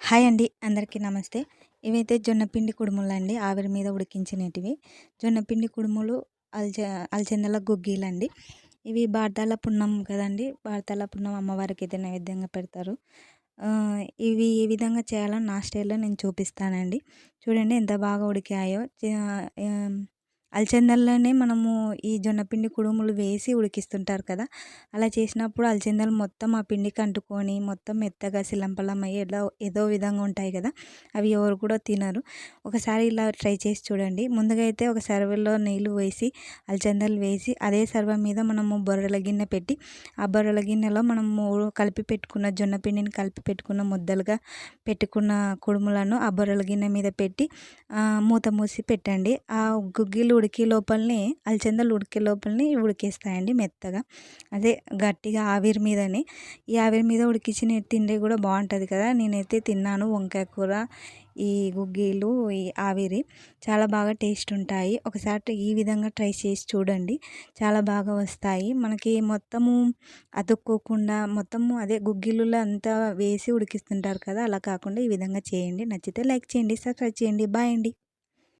Hi అండి. అందరికీ నమస్తే. ఇవైతే జొన్నపిండి కుడుములు అండి. ఆవిరి మీద ఉడికించినటివి. జొన్నపిండి కుడుములు అల్చ అల్చందల గుగ్గీలండి. ఇవి బార్దాల పున్నం కదండి. బార్దాల పున్నం అమ్మవారికి అయితే నైవేద్యంగా పెడతారు. ఇవి ఏ విధంగా చేయాలో నా స్టైల్లో నేను చూపిస్తానండి. చూడండి ఎంత బాగా ఉడికాయో. అలచందల్లోనే మనము ఈ జొన్నపిండి కుడుములు వేసి ఉడికిస్తుంటారు కదా. అలా చేసినప్పుడు అలచందలు మొత్తం ఆ పిండికి అంటుకొని మొత్తం మెత్తగా శిలంపలం అయ్యి ఏదో ఏదో విధంగా ఉంటాయి కదా. అవి ఎవరు కూడా తినరు. ఒకసారి ఇలా ట్రై చేసి చూడండి. ముందుగా అయితే ఒక సర్వలో నీళ్ళు వేసి అలచందలు వేసి అదే సర్వ మీద మనము బొర్రెల గిన్నె పెట్టి ఆ బొర్రెల గిన్నెలో మనము కలిపి పెట్టుకున్న జొన్నపిండిని కలిపి పెట్టుకున్న ముద్దలుగా పెట్టుకున్న కుడుములను ఆ బొర్రెల గిన్నె మీద పెట్టి మూత మూసి పెట్టండి. ఆ గుగ్గిలు ఉడికే లోపలనే అలచందలు ఉడికే లోపలనే ఉడికేస్తాయండి మెత్తగా. అదే గట్టిగా ఆవిరి మీదనే. ఈ ఆవిరి మీద ఉడికించిన తిండి కూడా బాగుంటుంది కదా. నేనైతే తిన్నాను వంకాయ కూర ఈ గుగ్గీలు ఈ ఆవిరి. చాలా బాగా టేస్ట్ ఉంటాయి. ఒకసారి ఈ విధంగా ట్రై చేసి చూడండి. చాలా బాగా వస్తాయి. మనకి మొత్తము అతుక్కోకుండా మొత్తము అదే గుగ్గిలులో అంతా వేసి ఉడికిస్తుంటారు కదా. అలా కాకుండా ఈ విధంగా చేయండి. నచ్చితే లైక్ చేయండి సబ్స్క్రైబ్ చేయండి. బాయ్ అండి.